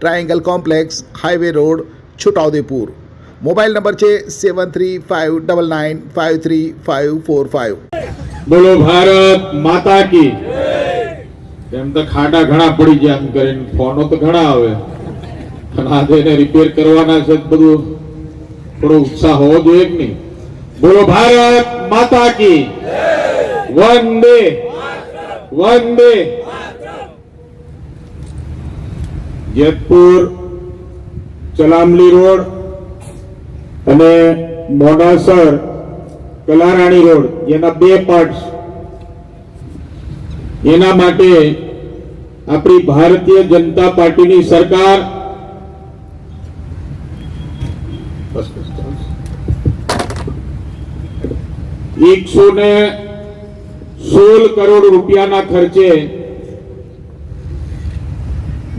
triangle complex highway road, Chhotaudepur. Mobile number છે seven three five double nine five three five four five બોલો ભારત માતા કી એમ તો ખાડા ઘણા પડી ગયા એમ કરીને ફોનો તો ઘણા આવે. અને આજે એને રિપેર કરવાના છે બધું. થોડો ઉત્સાહ હોવો જોઈએ કે નહીં? બોલો ભારત માતા કી વન ડે વન વંદે. જેતપુર, ચલામલી રોડ અને મોડાસર, કલારાણી રોડ એના બે પાર્ટ એના માટે આપણી ભારતીય જનતા પાર્ટીની સરકાર એકસો ને સોળ કરોડ રૂપિયાના ખર્ચે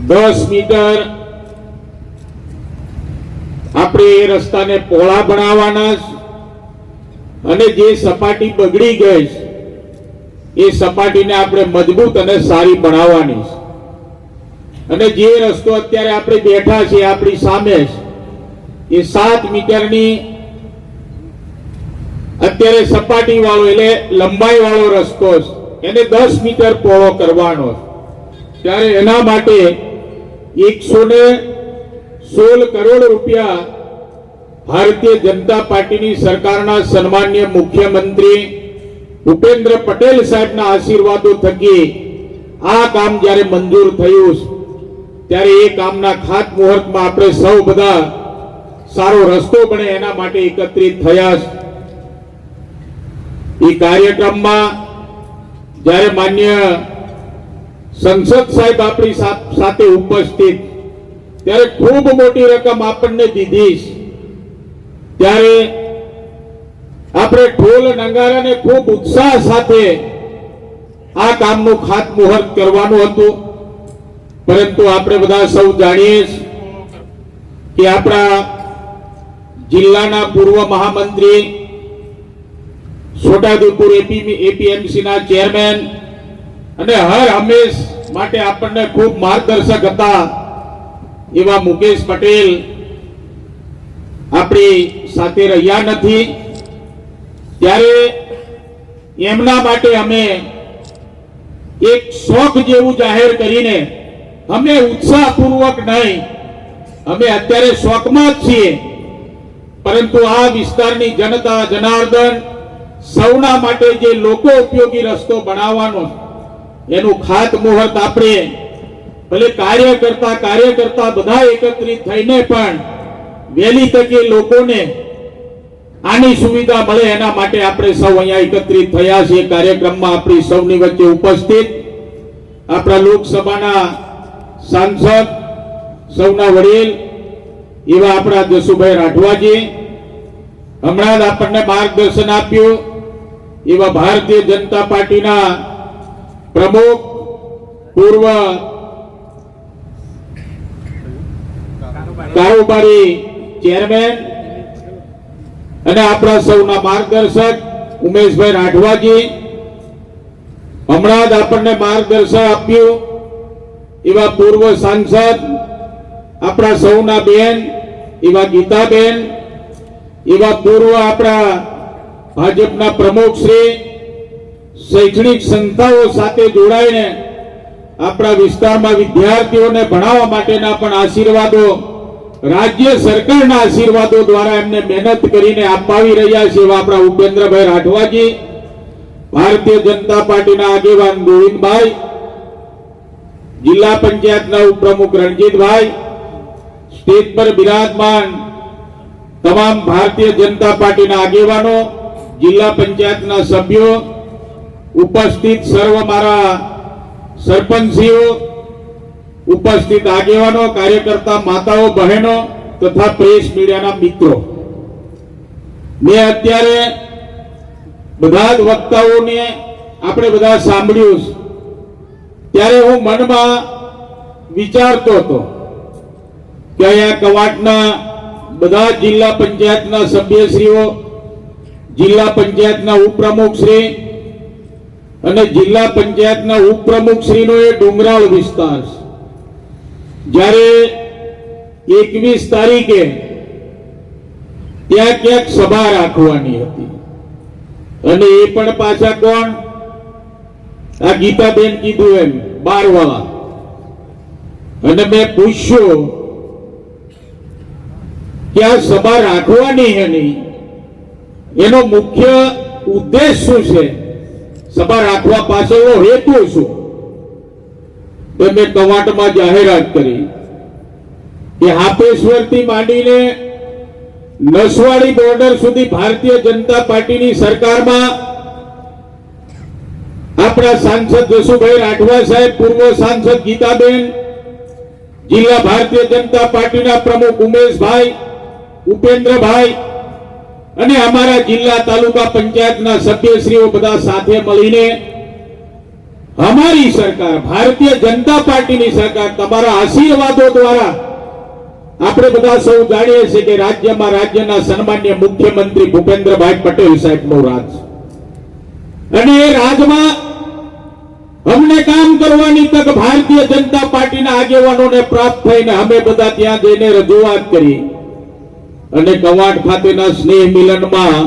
દસ મીટર આપણે એ રસ્તાને પહોળા બનાવવાના અને જે સપાટી બગડી ગઈ એ સપાટીને આપણે મજબૂત અને સારી બનાવવાની અને જે રસ્તો અત્યારે આપણે બેઠા છે આપણી સામે એ સાત મીટરની અત્યારે સપાટી વાળો એટલે લંબાઈ વાળો રસ્તો એને દસ મીટર પહોળો કરવાનો ત્યારે એના માટે એકસો ને સોળ કરોડ રૂપિયા ભારતીય જનતા પાર્ટીની સરકારના સન્માન્ય મુખ્યમંત્રી ભૂપેન્દ્ર પટેલ સાહેબના આશીર્વાદો થકી આ કામ જ્યારે મંજૂર થયું, ત્યારે એ કામના ખાતમુહૂર્તમાં આપણે સૌ બધા સારો રસ્તો બને એના માટે એકત્રિત થયા. એ કાર્યક્રમમાં જ્યારે માન્ય સંસદ સાહેબ આપણી સાથે ઉપસ્થિત. ત્યારે ખૂબ મોટી રકમ આપણને દીધી ત્યારે આપણે ઢોલ નંગારાને ખૂબ ઉત્સાહ સાથે આ કામનું ખાતમુહૂર્ત કરવાનું હતું. પરંતુ આપણે બધા સૌ જાણીએ કે આપણા જિલ્લાના પૂર્વ મહામંત્રી એપીએમસી ના ચેરમેન અને હર હંમેશ માટે આપણને ખૂબ માર્ગદર્શક હતા એવા મુકેશ પટેલ. આપણી સાથે રહ્યા નથી. ત્યારે એમના માટે અમે એક શોખ જેવું જાહેર કરીને અમે ઉત્સાહપૂર્વક નહીં, અમે અત્યારે શોખમાં જ છીએ. પરંતુ આ વિસ્તારની જનતા, જનાર્દન સૌના માટે જે લોકો ઉપયોગી રસ્તો બનાવવાનો છે, ખાત મુહૂર્ત આપણે ભલે કાર્ય કરતા કાર્ય કરતા બધા એકત્રિત થઈને પણ વહેલી તકે લોકોને આની સુવિધા મળે એના માટે આપણે સૌ અહીંયા એકત્રિત થયા છીએ. કાર્યક્રમમાં આપણી સૌની વચ્ચે ઉપસ્થિત આપણા લોકસભાના સાંસદ સૌના વડીલ એવા આપણા જસુભાઈ રાઠવાજી. હમણાં જ આપણને માર્ગદર્શન આપ્યું. એવા ભારતીય જનતા પાર્ટીના પ્રમુખ પૂર્વ કારોબારી ચેરમેન અને આપણા સૌના માર્ગદર્શક ઉમેશભાઈ રાઠવાજી. હમણાં જ આપણને માર્ગદર્શન આપ્યું એવા પૂર્વ સાંસદ, આપણા સૌના બેન, એવા ગીતાબેન, એવા પૂર્વ આપણા ભાજપના પ્રમુખ શ્રી શૈક્ષણિક સંસ્થાઓ સાથે જોડાઈને આપણા વિસ્તારમાં વિદ્યાર્થીઓને ભણાવવા માટેના પણ આશીર્વાદો, રાજ્ય સરકારના આશીર્વાદો દ્વારા એમને મહેનત કરીને અપાવી રહ્યા છે એવા આપણા ઉપેન્દ્રભાઈ રાઠવાજી, ભારતીય જનતા પાર્ટીના આગેવાન ગોવિંદભાઈ, જિલ્લા પંચાયતના ઉપપ્રમુખ રણજીતભાઈ, સ્ટેજ પર બિરાજમાન તમામ ભારતીય જનતા પાર્ટીના આગેવાનો, જિલ્લા પંચાયતના સભ્યો ઉપસ્થિત સર્વ મારા સરપંચીઓ, ઉપસ્થિત આગેવાનો, કાર્યકર્તા, માતાઓ, બહેનો તથા પ્રેસ મીડિયાના મિત્રો મેં અત્યારે બધા જ વક્તાઓને આપણે બધા સાંભળ્યું. ત્યારે હું મનમાં વિચારતો હતો કે અહીંયા કવાટના બધા જિલ્લા પંચાયતના સભ્યશ્રીઓ, જિલ્લા પંચાયતના ઉપપ્રમુખશ્રી અને જિલ્લા પંચાયતના ઉપપ્રમુખશ્રીનો એ ડુંગરાળ વિસ્તાર છે. જ્યારે એકવીસ તારીખે ત્યાં ક્યાંક સભા રાખવાની હતી. અને એ પણ પાછા કોણ? આ ગીતાબેન કીધું એમ, બારવાળા. અને મેં પૂછ્યું કે આ સભા રાખવાની હે નહીં? એનો મુખ્ય ઉદ્દેશ શું છે? સભા રાખવા પાછળનો હેતુ શું? તો મેં કવાટમાં જાહેરાત કરી. કે હાપેશ્વરથી માંડીને નસવાડી બોર્ડર સુધી ભારતીય જનતા પાર્ટીની સરકારમાં આપણા સાંસદ જસુભાઈ રાઠવા સાહેબ, પૂર્વ સાંસદ ગીતાબેન, જિલ્લા ભારતીય જનતા પાર્ટીના પ્રમુખ ઉમેશભાઈ, ઉપેન્દ્રભાઈ અને અમારા જિલ્લા તાલુકા પંચાયતના સભ્યશ્રીઓ બધા સાથે મળીને અમારી સરકાર, ભારતીય જનતા પાર્ટીની સરકાર, તમારા આશીર્વાદો દ્વારા આપણે બધા સૌ જાણીએ છીએ કે રાજ્યમાં રાજ્યના સન્માન્ય મુખ્યમંત્રી ભૂપેન્દ્રભાઈ પટેલ સાહેબનું રાજ અને એ રાજમાં અમને કામ કરવાની તક ભારતીય જનતા પાર્ટીના આગેવાનોને પ્રાપ્ત થઈને અમે બધા ત્યાં જઈને રજૂઆત કરી. અને કવાટ ખાતેના સ્નેહ મિલનમાં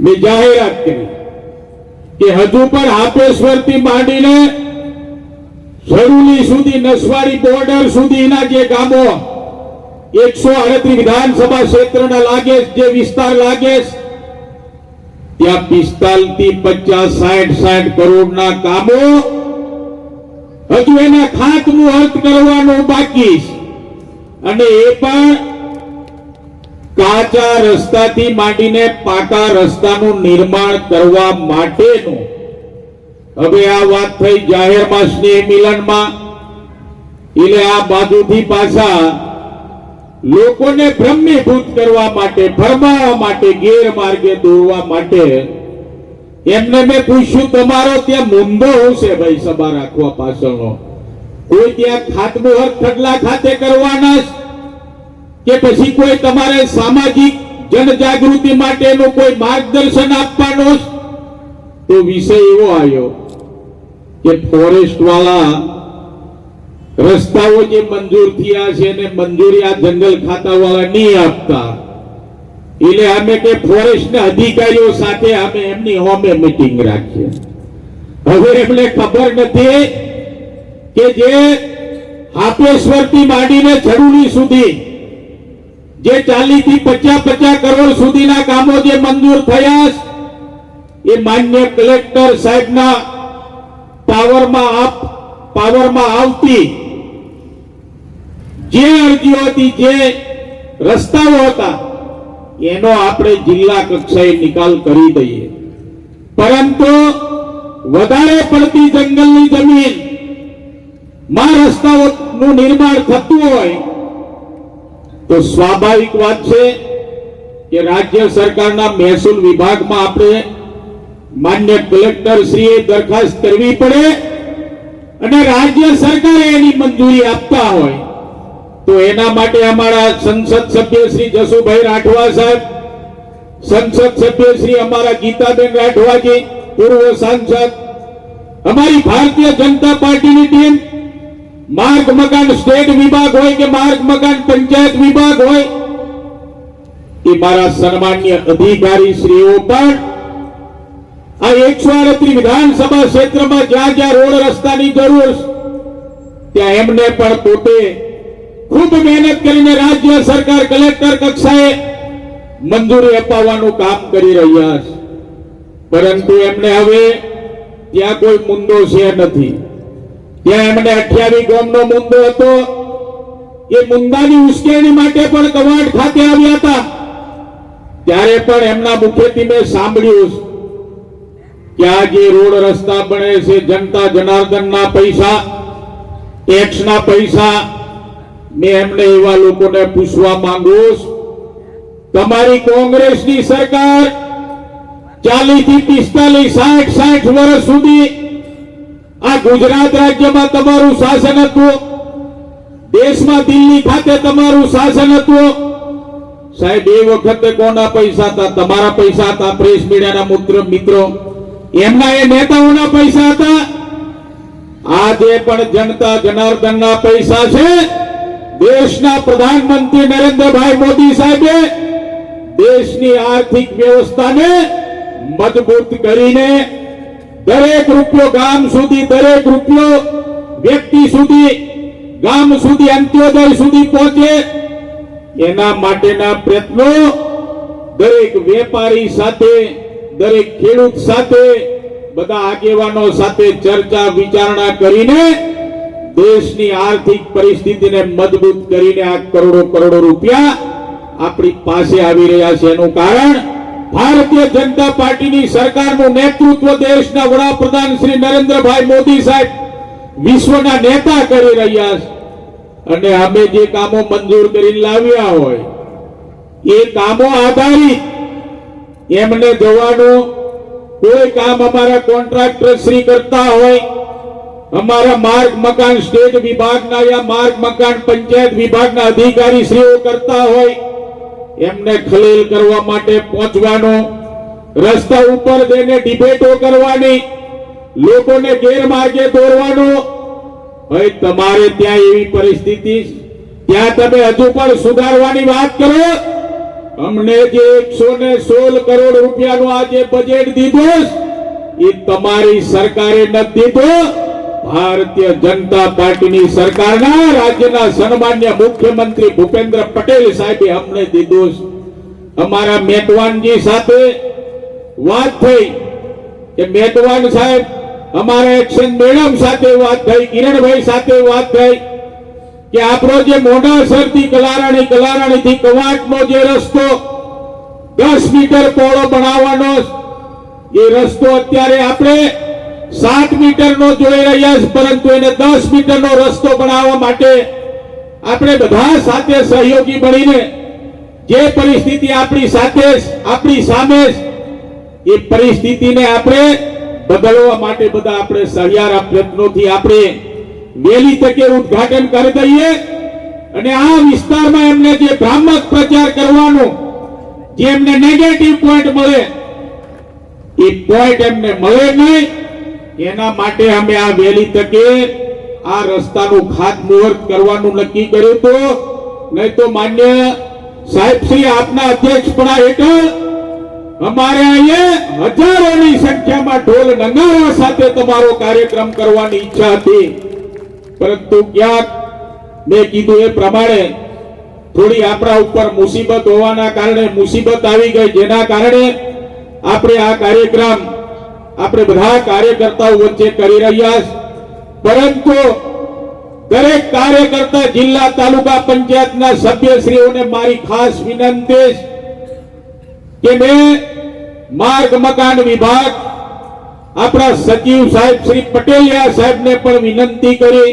મેં જાહેરાત કરી કે હજુ પણ હાપેશ્વરથી માંડીને ઝરૂલી સુધી નસવાડી બોર્ડર સુધીના જે ગામો, એકસો અડત્રીસ વિધાનસભા ક્ષેત્રના લાગે જે વિસ્તાર લાગે ત્યાં પિસ્તાલથી પચાસ, સાઠ સાઠ કરોડના કામો હજુ એના ખાતમુહૂર્ત કરવાનું બાકી અને એ પણ કાચા રસ્તાથી માંડીને પાકા રસ્તાનું નિર્માણ કરવા માટેનું. હવે આ વાત થઈ જાહેરમાં સ્નેહ મિલનમાં. એટલે આ બાજુથી પાછા લોકોને ભ્રમીભૂત કરવા માટે, ફરમાવવા માટે, ગેરમાર્ગે દોરવા માટે એમને મેં પૂછ્યું, તમારો ત્યાં મુંદો હશે ભાઈ, સભા રાખવા પાછળનો? કોઈ ત્યાં ખાતમુહૂર્ત ખડલા ખાતે કરવાના? કે પછી કોઈ તમારે સામાજિક જનજાગૃતિ માટેનું કોઈ માર્ગદર્શન આપવાનું? તો વિષય એવો આવ્યો કે ફોરેસ્ટ વાળા રસ્તાઓ જે મંજૂર થયા છે એને મંજૂરી આ જંગલ ખાતા વાળા નહીં આપતા એટલે અમે કે ફોરેસ્ટ ના અધિકારીઓ સાથે અમે એમની હોમે મીટિંગ રાખીએ હવે એમને ખબર નથી કે જે હાપેશ્વરથી માંડીને જરૂરી સુધી જે ચાલીસથી પચાસ પચાસ કરોડ સુધીના કામો જે મંજૂર થયા એ માન્ય કલેક્ટર સાહેબના પાવરમાં આપ, પાવરમાં આવતી જે અરજીઓ હતી, જે રસ્તાઓ હતા, એનો આપણે જિલ્લા કક્ષાએ નિકાલ કરી દઈએ. પરંતુ વધારે પડતી જંગલની જમીન, માં રસ્તાઓનું નિર્માણ થતું હોય તો સ્વાભાવિક વાત છે કે રાજ્ય સરકારના મહેસૂલ વિભાગમાં આપણે માન્ય કલેક્ટર શ્રીએ દરખાસ્ત કરવી પડે અને રાજ્ય સરકારે એની મંજૂરી આપતા હોય તો એના માટે અમારા સંસદ સભ્ય શ્રી જસુભાઈ રાઠવા સાહેબ, સંસદ સભ્ય શ્રી અમારા ગીતાબેન રાઠવાજી, પૂર્વ સાંસદ, અમારી ભારતીય જનતા પાર્ટીની ટીમ માર્ગ મકાન સ્ટેટ વિભાગ હોય કે માર્ગ મકાન પંચાયત વિભાગ હોય, એ મારા સન્માન્ય અધિકારી શ્રીઓ પણ આ એકસો આડત્રીસ વિધાનસભા ક્ષેત્રમાં જ્યાં જ્યાં રોડ રસ્તાની જરૂર ત્યાં એમને પણ પોતે ખૂબ મહેનત કરીને રાજ્ય સરકાર કલેક્ટર કક્ષાએ મંજૂરી અપાવવાનું કામ કરી રહ્યા છે. પરંતુ એમને હવે ત્યાં કોઈ મુદ્દો છે નથી. ત્યાં એમને અઠ્યાવી ગામનો મુંદો હતો એ મુંદાની ઉશ્કેરણી માટે પણ કવાડ ખાતે આવ્યા હતા ત્યારે પણ એમના મુખેથી મેં સાંભળ્યું કે આ જે રોડ રસ્તા બને છે, જનતા જનાર્દનના પૈસા, ટેક્સના પૈસા, મેં એમને એવા લોકોને પૂછવા માંગુ. તમારી કોંગ્રેસની સરકાર ચાલીસથી પિસ્તાલીસ, સાઠ સાઠ વર્ષ સુધી આ ગુજરાત રાજ્યમાં તમારું શાસન હતું દેશમાં દિલ્હી ખાતે તમારું શાસન હતું સાહેબ, એ વખતે કોના પૈસા હતા? તમારા પૈસા હતા, પ્રેસ મીડિયાના મિત્રો એમના એ નેતાઓના પૈસા હતા. આજે પણ જનતા જનાર્દનના પૈસા છે, દેશના પ્રધાનમંત્રી નરેન્દ્રભાઈ મોદી સાહેબે દેશની આર્થિક વ્યવસ્થાને મજબૂત કરીને દરેક રૂપિયો ગામ સુધી, દરેક રૂપિયો વ્યક્તિ સુધી, ગામ સુધી, અંત્યોદય સુધી પહોંચે. એના માટેના પ્રયત્નો દરેક વેપારી સાથે, દરેક ખેડૂત સાથે, બધા આગેવાનો સાથે ચર્ચા, વિચારણા કરીને દેશની આર્થિક પરિસ્થિતિને મજબૂત કરીને આ કરોડો કરોડો રૂપિયા આપણી પાસે આવી રહ્યા છે. એનું કારણ ભારતીય જનતા પાર્ટીની સરકારનું નેતૃત્વ દેશના વડાપ્રધાન શ્રી નરેન્દ્રભાઈ મોદી સાહેબ વિશ્વના નેતા કરી રહ્યા છે. અને અમે જે કામો મંજૂર કરીને લાવ્યા હોય, એ કામો આધારિત એમને જવાનું કોઈ કામ અમારા કોન્ટ્રાક્ટર શ્રી કરતા હોય, અમારા માર્ગ મકાન સ્ટેટ વિભાગના યા માર્ગ મકાન પંચાયત વિભાગના અધિકારી શ્રીઓ કરતા હોય એમને ખલેલ કરવા માટે પહોંચવાનો, રસ્તા ઉપર જઈને ડિબેટો કરવાની, લોકોને ગેરમાર્ગે દોરવાનો. ભાઈ, તમારે ત્યાં એવી પરિસ્થિતિ, ત્યાં તમે હજુ પણ સુધારવાની વાત કરો. અમને જે એકસો ને સોળ કરોડ રૂપિયાનું આ જે બજેટ દીધું, એ તમારી સરકારે નથી દીધું. ભારતીય જનતા પાર્ટીની સરકારના રાજ્યના સન્માન્ય મુખ્યમંત્રી ભૂપેન્દ્ર પટેલ સાહેબે અમને દીધો અમારા મેટવાનજી સાથે વાત થઈ કે મેટવાન સાહેબ, અમારા એક્શન મેડમ સાથે વાત થઈ, કિરણભાઈ સાથે વાત થઈ કે આપણો જે મોઢાસરથી કલારાણી કલારાણીથી કવાટનો જે રસ્તો દસ મીટર પહોળો બનાવવાનો એ રસ્તો અત્યારે આપણે સાત મીટરનો જોઈ રહ્યા છે, પરંતુ એને દસ મીટરનો રસ્તો બનાવવા માટે આપણે બધા સાથે સહયોગી બનીને જે પરિસ્થિતિ આપણી સાથે આપણી સામે એ પરિસ્થિતિને આપણે બદલવા માટે બધા આપણે સહિયારા પ્રયત્નોથી આપણે વહેલી તકે ઉદ્ઘાટન કરી દઈએ અને આ વિસ્તારમાં એમને જે ભ્રામક પ્રચાર કરવાનો, જે એમને નેગેટિવ પોઈન્ટ મળે, એ પોઈન્ટ એમને મળે નહીં. એના માટે અમે આ વહેલી તકે આ રસ્તાનું ખાતમુહૂર્ત કરવાનું નક્કી કર્યું હતું નહીં તો માન્ય સાહેબ શ્રી આપના અધ્યક્ષપણા હેઠળ અમારે અહીંયા હજારોની સંખ્યામાં ઢોલ નગારા સાથે તમારો કાર્યક્રમ કરવાની ઈચ્છા હતી. પરંતુ ક્યાંક મેં કીધું એ પ્રમાણે થોડી આપણા ઉપર મુસીબત હોવાના કારણે મુસીબત આવી ગઈ, જેના કારણે આપણે આ કાર્યક્રમ આપણે બધા કાર્યકર્તાઓ વચ્ચે કરી રહ્યા છે. પરંતુ દરેક કાર્યકર્તા જિલ્લા તાલુકા પંચાયતના સભ્યશ્રીઓને મારી ખાસ વિનંતી કે મેં માર્ગ મકાન વિભાગ, આપણા સચિવ સાહેબ શ્રી પટેલિયા સાહેબને પણ વિનંતી કરી.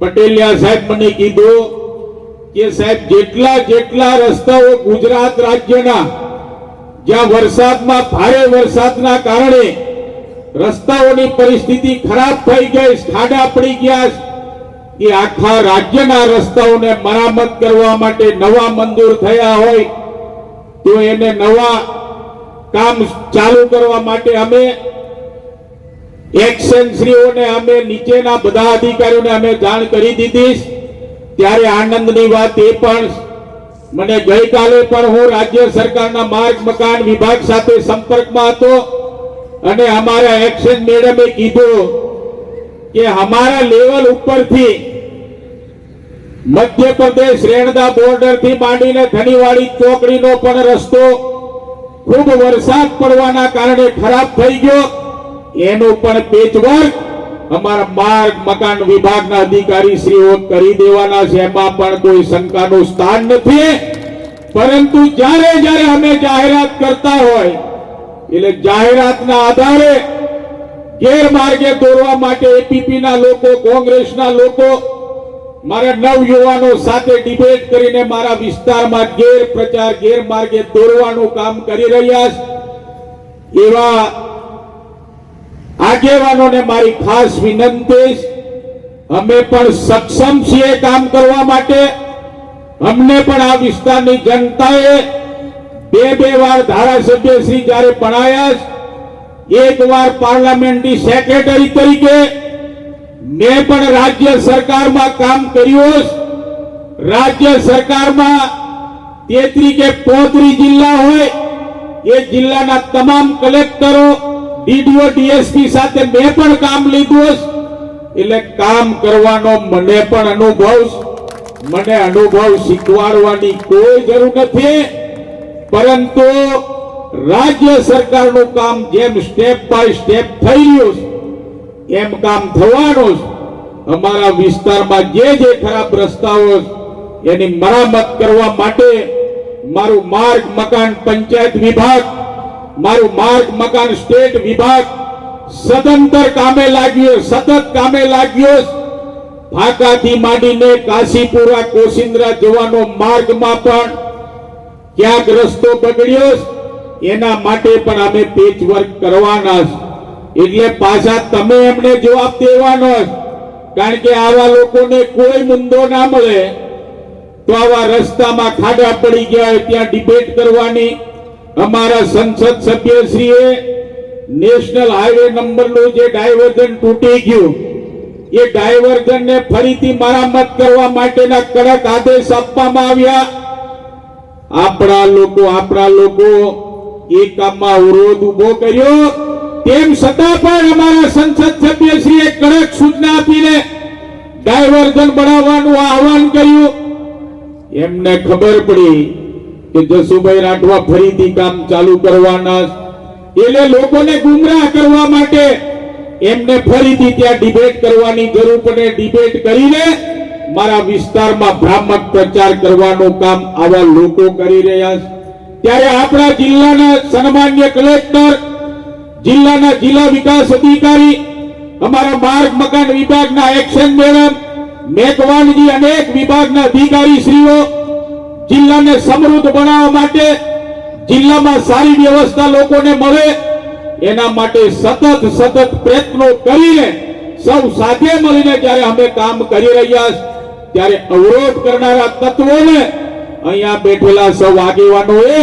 પટેલિયા સાહેબ મને કીધું કે સાહેબ, જેટલા જેટલા રસ્તાઓ ગુજરાત રાજ્યના જ્યાં વરસાદમાં ભારે વરસાદના કારણે રસ્તાઓની પરિસ્થિતિ ખરાબ થઈ ગઈ, ખાડા પડી ગયા કે આખા રાજ્યના રસ્તાઓને મરામત કરવા માટે નવા મંજૂર થયા હોય તો એને નવા કામ ચાલુ કરવા માટે અમે એક્શનશ્રીઓને અમે નીચેના બધા અધિકારીઓને અમે જાણ કરી દીધી ત્યારે આનંદની વાત એ પણ મને ગઈકાલે પણ હું રાજ્ય સરકારના માર્ગ, મકાન વિભાગ સાથે સંપર્કમાં હતો અને અમારા એક્શન મેડમે કીધું કે અમારા લેવલ ઉપરથી મધ્યપ્રદેશ રેણદા બોર્ડરથી માંડીને ધનીવાડી ચોકડીનો પણ રસ્તો ખૂબ વરસાદ પડવાના કારણે ખરાબ થઈ ગયો. એનું પણ પેચવર્ક અમારા માર્ગ, મકાન વિભાગના અધિકારી શ્રીઓ કરી દેવાના છે. એમાં પણ કોઈ શંકાનું સ્થાન નથી. પરંતુ જ્યારે જ્યારે અમે જાહેરાત કરતા હોય, એટલે જાહેરાતના આધારે ગેરમાર્ગે દોરવા માટે એપીપી ના લોકો, કોંગ્રેસના લોકો, મારા નવ યુવાનો સાથે ડિબેટ કરીને મારા વિસ્તારમાં ગેર પ્રચાર ગેરમાર્ગે દોરવાનું કામ કરી રહ્યા છે. એવા આગેવાનોને મારી ખાસ વિનંતી અમે પણ સક્ષમ છીએ કામ કરવા માટે. અમને પણ આ વિસ્તારની જનતાએ બે બે વાર ધારાસભ્ય શ્રી જ્યારે ભણાયા એક વાર પાર્લામેન્ટની સેક્રેટરી તરીકે મેં પણ રાજ્ય સરકારમાં કામ કર્યું રાજ્ય સરકારમાં તેત્રી કે પોત્રી જિલ્લા હોય, એ જિલ્લાના તમામ કલેક્ટરો ડીડીઓ ડીએસપી સાથે મેં પણ કામ લીધું. એટલે કામ કરવાનો મને પણ અનુભવ મને અનુભવ શીખવાડવાની કોઈ જરૂર નથી. પરંતુ રાજ્ય સરકારનું કામ જેમ સ્ટેપ બાય સ્ટેપ થઈ રહ્યું છે, એમ કામ થવાનું છે. અમારા વિસ્તારમાં જે જે ખરાબ રસ્તાઓ એની મરામત કરવા માટે મારું માર્ગ, મકાન, પંચાયત વિભાગ મારું માર્ગ, મકાન, સ્ટેટ, વિભાગ સદંતર કામે લાગ્યો, સતત કામે લાગ્યો ભાકાથી માંડીને કાશીપુરા, કોશિંદ્રા જવાનો માર્ગમાં પણ ક્યાંક રસ્તો બગડ્યો એના માટે પણ અમે પેચ વર્ક કરવાના એટલે પાછા તમે એમને જવાબ દેવાનો. કારણ કે આવા લોકોને કોઈ મુદ્દો ના મળે. તો આવા રસ્તામાં ખાડા પડી ગયા હોય, ત્યાં ડિબેટ કરવાની અમારા સંસદ સભ્યશ્રીએ નેશનલ હાઈવે નંબરનું જે ડાયવર્ઝન તૂટી ગયું, એ ડાયવર્ઝનને ફરીથી મરામત કરવા માટેના કડક આદેશ આપવામાં આવ્યા. આપણા લોકો આપણા લોકો એ કામમાં અવરોધ ઊભો કર્યો. તેમ છતાં પણ અમારા સંસદ સભ્યશ્રીએ કડક સૂચના આપીને ડાયવર્ઝન બનાવવાનું આહવાન કર્યું. એમને ખબર પડી કે જસુભાઈ રાઠવા ફરીથી કામ ચાલુ કરવાના. એટલે લોકોને ગુમરાહ કરવા માટે એમને ફરીથી ત્યાં ડિબેટ કરવાની જરૂર પડે ડિબેટ કરીને મારા વિસ્તારમાં ભ્રામક પ્રચાર કરવાનું કામ આવા લોકો કરી રહ્યા છે ત્યારે આપણા જિલ્લાના સન્માન્ય કલેક્ટર, જિલ્લાના જિલ્લા વિકાસ અધિકારી, અમારા માર્ગ મકાન વિભાગના એક્શન મેડમ મેઘવાનજી અનેક વિભાગના અધિકારી શ્રીઓ જિલ્લાને સમૃદ્ધ બનાવવા માટે જિલ્લામાં સારી વ્યવસ્થા લોકોને મળે, એના માટે સતત સતત પ્રયત્નો કરીને સૌ સાથે મળીને જ્યારે અમે કામ કરી રહ્યા ત્યારે અવરોધ કરનારા તત્વોને અહીંયા બેઠેલા સૌ આગેવાનોએ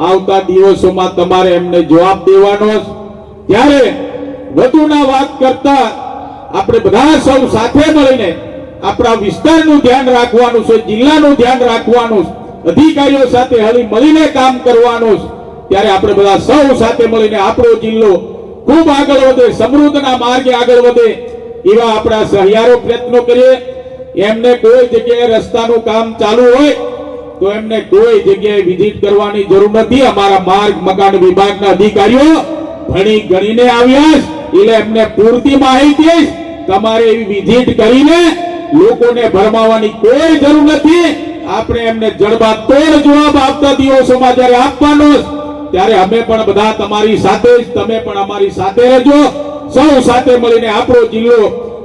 આવતા દિવસોમાં તમારે એમને જવાબ દેવાનો. ત્યારે વધુના વાત કરતા આપણે બધા સૌ સાથે મળીને આપણા વિસ્તારનું ધ્યાન રાખવાનું છે, જિલ્લાનું ધ્યાન રાખવાનું છે અધિકારીઓ સાથે હળી મળીને કામ કરવાનું ત્યારે આપણે બધા સૌ સાથે મળીને આપણો જિલ્લો ખૂબ આગળ વધે, સમૃદ્ધના માર્ગે આગળ વધે એવા આપણા સહિયારો પ્રયત્નો કરીએ. એમને કોઈ જગ્યાએ રસ્તાનું કામ ચાલુ હોય તો એમને કોઈ જગ્યાએ વિઝિટ કરવાની જરૂર નથી. અમારા માર્ગ, મકાન વિભાગના અધિકારીઓ ભણી ગણીને આવ્યા એટલે એમને પૂરતી માહિતી તમારે એવી વિઝિટ કરીને લોકોને ભરમાવાની કોઈ જરૂર નથી. આપણે એમને જડબા તોડ જવાબ આપતા દિવસોમાં જયારે આપવાનો ત્યારે અમે પણ બધા તમારી સાથે જ, તમે પણ અમારી સાથે રહેજો. સૌ સાથે મળીને આપણો જિલ્લો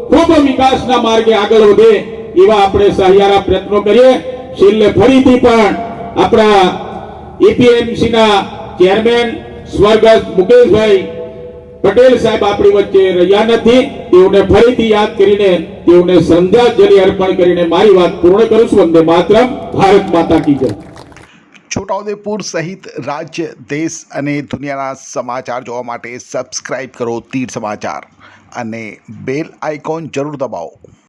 ખૂબ વિકાસના માર્ગે આગળ વધે એવા આપણે સહિયારા પ્રયત્નો કરીએ. છેલ્લે ફરીથી પણ આપણા એપીએમસી ના ચેરમેન સ્વર્ગસ્થ મુકેશભાઈ પટેલ સાહેબ આપણી વચ્ચે રહ્યા નથી. તેઓને ફરીથી યાદ કરીને, તેઓને શ્રદ્ધાંજલિ અર્પણ કરીને મારી વાત પૂર્ણ કરું છું. વંદે માતરમ. ભારત માતા કી જય. છોટાઉદેપુર સહિત રાજ્ય, દેશ અને દુનિયાના સમાચાર જોવા માટે સબસ્ક્રાઇબ કરો તીર સમાચાર. અને બેલ આઇકોન જરૂર દબાવો.